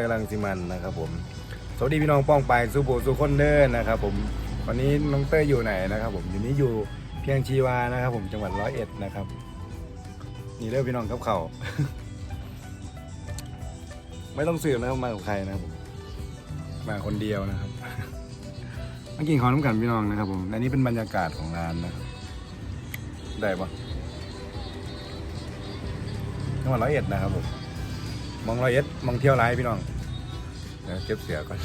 รรังสิมันนะครับผมสวัสดีพี่น้องป้องไปสุโบสุคนเดินนะครับผมวันนี้น้องเต้ยอยู่ไหนนะครับผมอยู่นี้อยู่เพียงชีวานะครับผมจังหวัดร้อยเอ็ดนะครับนี่เริ่มพี่น้องกับเขาไม่ต้องสืบนะครับมากับใครนะครับผมมาคนเดียวนะครับมากินของน้ำกันพี่น้องนะครับผมอันนี้เป็นบรรยากาศของร้านนะครับได้ปะจังหวัดร้อยเอ็ดนะครับผม มองรอยเอ็ดมองเที่ยวไรพี่น้องเดี๋ยวเก็บเสียก่อน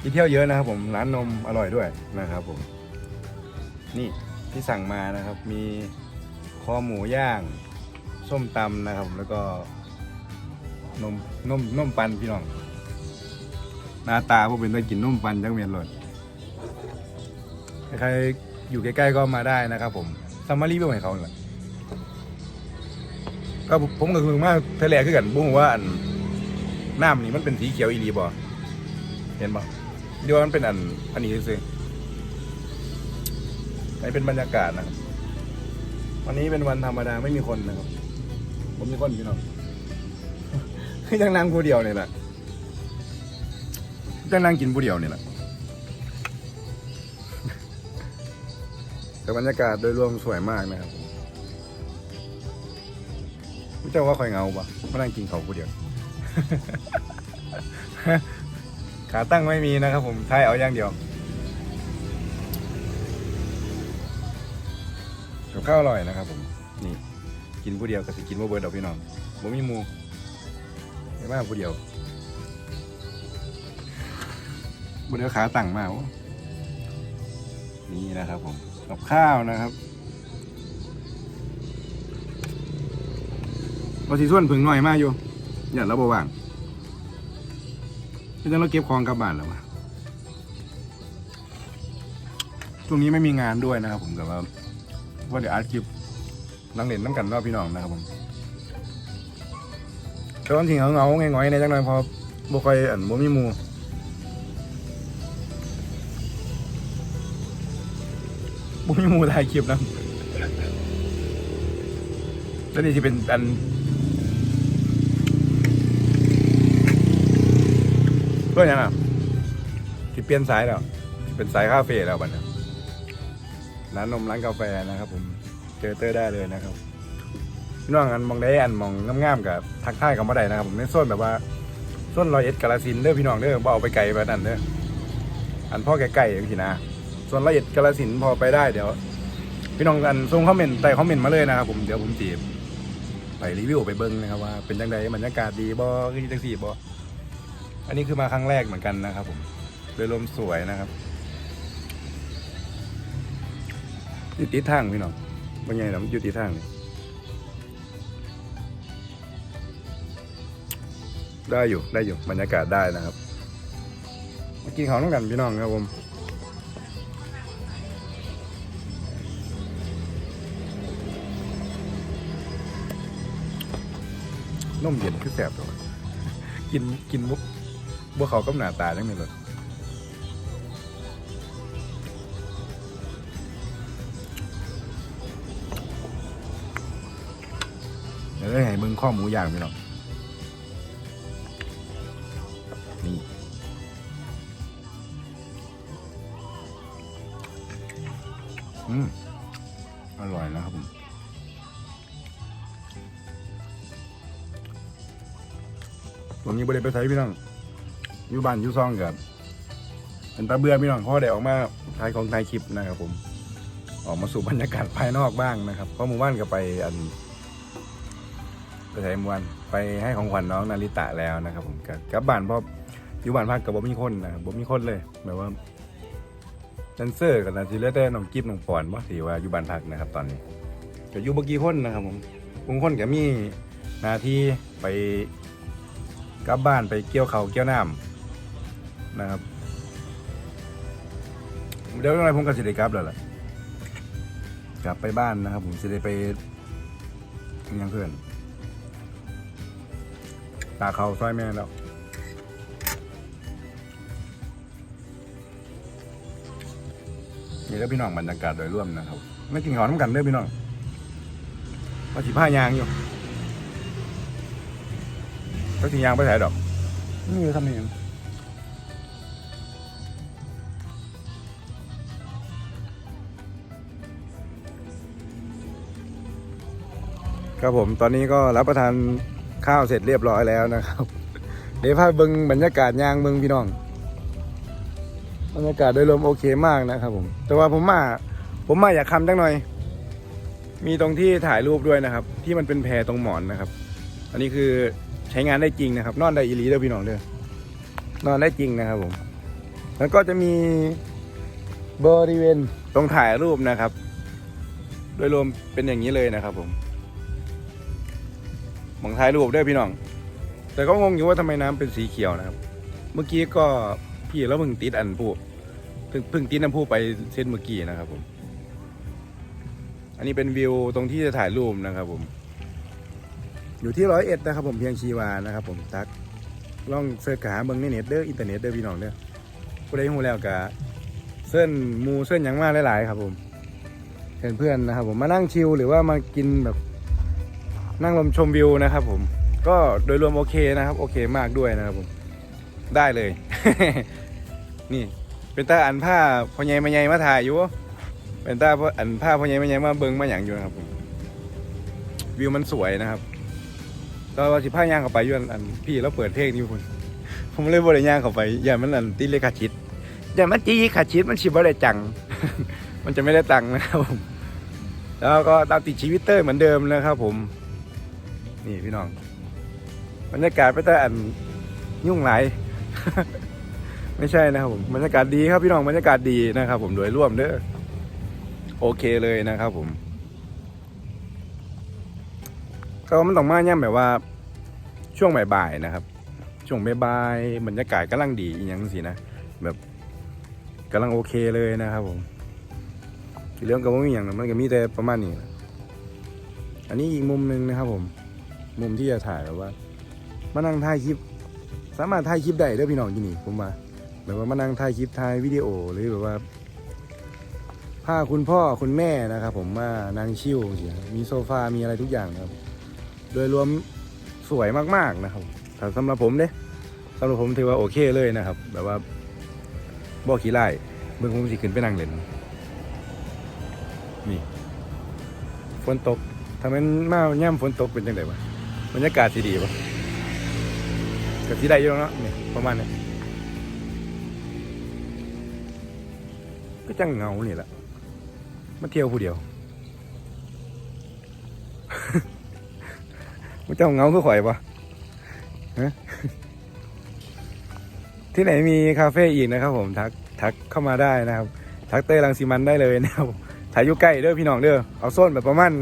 ที่เที่ยวเยอะนะครับ ผมร้านนมอร่อยด้วยนะครับผม นี่ที่สั่งมานะครับ มีคอหมูย่าง ส้มตำนะครับผมแล้วก็นมนมนมปันพี่น้อง หน้าตาพวกเป็นได้กินนมปันจังเมียนหลดใครอยู่ใกล้ๆก็มาได้นะครับ ผมซัมมารีวิวให้เขา และก็ผมก็คือมาทะเลคือกันบุ้งว่าอันน้ำนี่มันเป็นสีเขียวอีรีบ่เห็นบ่เดี๋ยวมันเป็นอันอันนี้ซื่อๆอันนี้เป็นบรรยากาศนะครับวันนี้เป็นวันธรรมดาไม่มีคนนะครับ ผมมีคนพี่น้องยังนั่งผู้เดียวเนี่ยแหละยังนั่งกินผู้เดียวเนี่ยแหละแต่บรรยากาศโดยรวมสวยมากนะครับ เจ้าว่าคอยเหงาปะมานั่งกินเขาวผู้เดียว ขาตั้งไม่มีนะครับผมทายเอาอย่างเดียวกับข้าวอร่อยนะครับผม นี่ กินผู้เดียวก็สิกินว่าเบิร์ดเอาพี่น้องผมมีหมูไม่มาผู้เดียวบุเดียวขาตั้งมากนี่นะครับผมกับข้าวนะครับ เราสีส่วนผึ่งหน่อยมากอยู่อย่าเราบว่างพี่จังเราเก็บของกลับบ้านแล้ววะช่วงนี้ไม่มีงานด้วยนะครับผมแต่ว่าว่าเดี๋ยวอาร์ตคลิปนั่งเล่นน้ำกันรอบพี่น้องนะครับผมแต่วันที่เงาเงาๆไงๆในจังหน่อยพอบ่ค่อยอันบ่มีมูบ่มีมูถ่ายคลิปนะแล้วนี่ที่เป็นอัน เพื่อนยังอะที่เปลี่ยนสายแล้วเป็นสายคาเฟ่แล้วบัดเนี้ยร้านนมร้านกาแฟนะครับ ผมเจอเตอร์ได้เลยนะครับพี่น้องอันมองได้อันมองงามๆกับทักทายกันมาได้นะครับผมในส่วนแบบว่าส่วนรอยเอ็ดกาลสินเด้อพี่น้องเด้อบ่เอาไปไกลแบบนั้นเด้ออันพ่อไกลๆอย่างที่นะส่วนรอยเอ็ดกาลสินพอไปได้เดี๋ยว พี่น้องอันส่งคอมเมนต์ใต้คอมเมนต์มาเลยนะครับผมเดี๋ยวผมจีบไปรีวิวไปเบิ้งนะครับว่าเป็นจังไดบรรยากาศดีบ่คือจังสี่บ่ อันนี้คือมาครั้งแรกเหมือนกันนะครับผมโดยรวมสวยนะครับอยู่ติดทางพี่น้องว่าไงนะอยู่ที่ทางนี่ได้อยู่ได้อยู่บรรยากาศได้นะครับมากินข้าวน้ำกันพี่น้องครับผมนมเย็นคือแสบตัวกินกินบุก บัวเขากับหน้าตาได้ไหมเลยเดี๋ยวได้ให้มึงข้อหมูย่างพี่น้องนี่อืมอร่อยนะครับผมผมยังไม่ได้ไปใช้พี่น้อง อยู่บ้านอยู่ซองกับเป็นตาเบื่อพี่น้องเพราะได้ออกมาถ่ายของถ่ายคลิปนะครับผม ออกมาสู่บรรยากาศภายนอกบ้างนะครับเพราะหมู่บ้านก็ไปอันไปใช้มวนไปให้ของขวัญน้องนาริตะแล้วนะครับ ผมกับกับบ้านเพราะอยู่บ้านพักกับบ่มีคนนะครับบ่มีคนเลยแบบว่าแดนเซอร์กับนาทีเลแต่น้องกิฟน้องปอนบ่าถือว่าอยู่บ้านพักนะครับ ตอนนี้ก็อยู่บ่กี่คนนะครับ ผมบางคนก็มีหน้าที่ไปกลับบ้านไปเกี่ยวเขาเกี่ยวน้ำ นะครับเดี๋ยวอะไรผมก็สิได้กลับแล้วล่ะกลับไปบ้านนะครับ ผมสิได้ไปยังเพื่อน ตาเขาซอยแม่แล้วนี่แล้วพี่น้องบรรยากาศโดยร่วมนะครับไม่กินข้าวน้ำกันเด้อพี่น้องว่าสิผ้ายางอยู่ก็สิยางไปไหนดอกนี่ทำเอง ครับผมตอนนี้ก็รับประทานข้าวเสร็จเรียบร้อยแล้วนะครับ เดี๋ยวพาเบิงบรรยากาศยางเบิงพี่น้อง บรรยากาศโดยรวมโอเคมากนะครับ ผม แต่ว่าผมมาผมมาอยากคำจังหน่อย มีตรงที่ถ่ายรูปด้วยนะครับ ที่มันเป็นแพรตรงหมอนนะครับ อันนี้คือใช้งานได้จริงนะครับ นอนได้อีหลีเด้อพี่น้องเด้อนอนได้จริงนะครับ ผม แล้วก็จะมีบริเวณตรงถ่ายรูปนะครับ โดยรวมเป็นอย่างนี้เลยนะครับผม มองถ่ายรูปด้วยพี่น้อง แต่ก็งงอยู่ว่าทำไมน้ำเป็นสีเขียวนะครับ เมื่อกี้ก็พี่แล้วเพิ่งติดอันผู้เพิ่งเพิ่งติดน้ำผู้ไปเส้นเมื่อกี้นะครับผม อันนี้เป็นวิวตรงที่จะถ่ายรูปนะครับผม อยู่ที่ร้อยเอ็ดนะครับผมเพียงชีวานะครับผมทักลองเสิร์ชหาเบิ่งในเน็ตเด้ออินเทอร์เน็ตเด้อพี่น้องเด้อผู้ใดหูแล้วกะเส้นหมูเส้นหยังมาหลายๆครับผมเพื่อนเพื่อนๆนะครับผมมานั่งชิลหรือว่ามากินแบบ นั่งลมชมวิวนะครับผม ก็โดยรวมโอเคนะครับ โอเคมากด้วยนะครับผม ได้เลย นี่ เป็นตาอันผ้าพอใหญ่มาใหญ่มาถ่ายอยู่ เป็นตาพออันผ้าพอใหญ่มาใหญ่มาเบิ่งมาอย่างอยู่นะครับผม วิวมันสวยนะครับตอนว่าสิผ้าย่างเข้าไปอย้อนอันพี่แล้วเปิดเพลงนี่คุณผมเลยบ่ได้ย่างเข้าไปอย่ามันอันติเลขาดชิดอย่ามันจี้ขาดชิดมันชิบบ่ได้จัง มันจะไม่ได้ตังค์นะครับผมแล้วก็ตามติดชีวิตเตอร์เหมือนเดิมนะครับผม นี่พี่น้องบรรยากาศไปแต่อันยุ่งหล ไม่ใช่นะครับผมบรรยากาศดีครับพี่น้องบรรยากาศดีนะครับ ผมโดยร่วมเด้อโอเคเลยนะครับผมก็มันต้องมาย่ำแบบว่า ช่วงบ่ายๆนะครับ ช่วงบ่ายๆบรรยากาศกำลังดีอีกอย่างสินะแบบกำลังโอเคเลยนะครับ ผมเรื่องก็ไม่มีอย่างนั้นมันก็มีแต่ประมาณนี้อันนี้อีกมุมหนึ่งนะครับผม มุมที่จะถ่ายแบบว่า มานั่งถ่ายคลิป สามารถถ่ายคลิปได้เด้อพี่น้องที่นี่ผมว่าแบบว่ามานั่งถ่ายคลิปถ่ายวิดีโอหรือแบบว่าพาคุณพ่อคุณแม่นะครับ ผมมานั่งชิลเฉยมีโซฟา มีอะไรทุกอย่างครับ โดยรวมสวยมากๆนะครับแต่สำหรับผมเด้สำหรับผมถือว่าโอเคเลยนะครับ แบบว่าบ่ขี้ไล่เบิ่งผมสิขึ้นไปนั่งเล่นนี่ฝนตกถ้ามันมาย่ำฝนตกเป็นจังไดวะ บรรยากาศสิดีปะกับที่ได้อยู่แล้วเนาะนี่ประมาณนี้ก็จังเงาเนี่แหละมาเที่ยวผู้เดียวมันเจ้าเงาคือข่อยปะฮะที่ไหนมีคาเฟ่อีกนะครับผมทักทักเข้ามาได้นะครับ ทักเต้รังสีมันได้เลยนะครับถ่ายอยู่ใกล้เด้อพี่น้องเด้อเอาโซนแบบประมาณ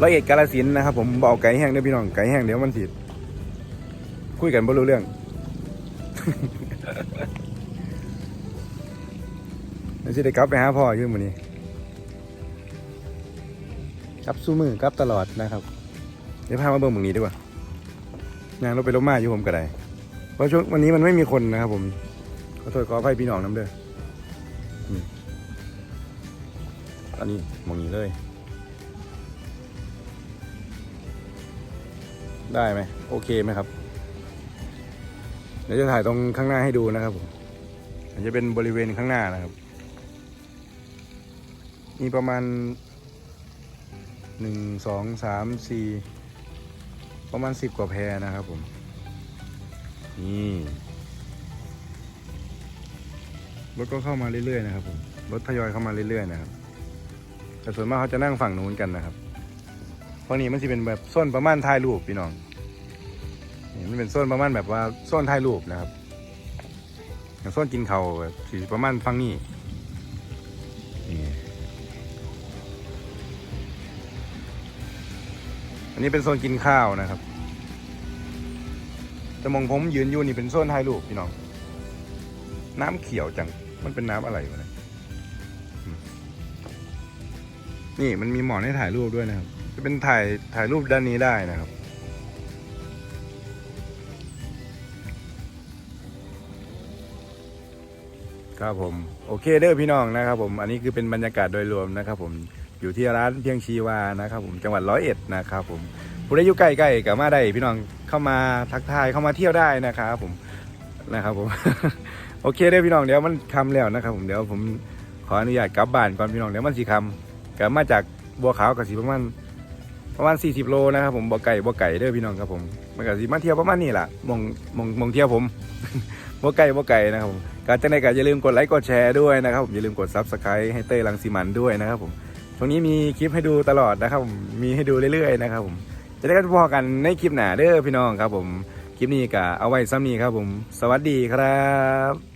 ร้อยเอ็ดกาลสินนะครับ ผมบอกไก่แห้งเด้อพี่น้องไก่แห้งเดี๋ยวมันสิคุยกันบ่รู้เรื่องแล้วสิได้กลับไปหาพ่ออยู่มื้อนี้กลับสู้มือกลับตลอดนะครับ เดี๋ยวพามาเบิ่งมึงนี้ดีกว่างานรถไปรถมาอยู่ผมก็ได้เพราะช่วงวันนี้มันไม่มีคนนะครับ ผมขอโทษขออภัยพี่น้องน้ำเด้ออันนี้มองนี้เลย ได้ไหมโอเคไหมครับ เดี๋ยวจะถ่ายตรงข้างหน้าให้ดูนะครับผมอันจะเป็นบริเวณข้างหน้านะครับ มีประมาณหนึ่งสองสามสี่ประมาณสิบกว่าแพรนะครับผม นี่รถก็เข้ามาเรื่อยๆนะครับผมรถทยอยเข้ามาเรื่อยๆนะครับแต่ส่วนมากเขาจะนั่งฝั่งนู้นกันนะครับ พราะนี้มันจะเป็นแบบโซนประมาณถ่ายรูปพี่น้องนี่มันเป็นโซนประมาณแบบว่าโซนถ่ายรูปนะครับอย่างโซนกินเขาวแบบสีประมาณฝั่งนี้นี่อันนี้เป็นโซนกินข้าวนะครับแต่มองผมยืนอยู่นี่เป็นโซนถ่ายรูปพี่น้อง น้ำเขียวจัง มันเป็นน้ำอะไรวะเนี่ยนี่มันมีหมอนให้ถ่ายรูปด้วยนะครับ จะเป็นถ่ายถ่ายรูปด้านนี้ได้นะครับ ครับผม โอเคเด้อพี่น้องนะครับผมอันนี้คือเป็นบรรยากาศโดยรวมนะครับ ผมอยู่ที่ร้านเพียงชีวานะครับ ผมจังหวัดร้อยเอ็ดนะครับ ผมผู้ใดอยู่ใกล้ๆก็มาได้พี่น้องเข้ามาทักทายเข้ามาเที่ยวได้นะครับ ผมนะครับผม โอเคเด้อพี่น้องเดี๋ยวมันคำแล้วนะครับ ผมเดี๋ยวผมขออนุญาตกลับบ้านก่อนพี่น้องเดี๋ยวมันสีคำกลับมาจากบัวขาวกับสีประมาณ ประมาณ 40 โลนะครับผมบ่ไก่บ่ไก่เด้อพี่น้องครับผมมันก็สีมาเที่ยวประมาณนี้แหละมองมองมองเที่ยวผมบ่ไก่บ่ไก่นะครับผมการจังใดก็อย่าลืมกดไลค์กดแชร์ด้วยนะครับผมอย่าลืมกดซับสไครต์ให้เต้ยรังสีมันด้วยนะครับผมตรงนี้มีคลิปให้ดูตลอดนะครับผมมีให้ดูเรื่อยๆนะครับผมจะได้กันพอกันในคลิปหน้าเด้อพี่น้องครับผมคลิปนี้ก็เอาไว้ซ้ำนี้ครับผม สวัสดีครับ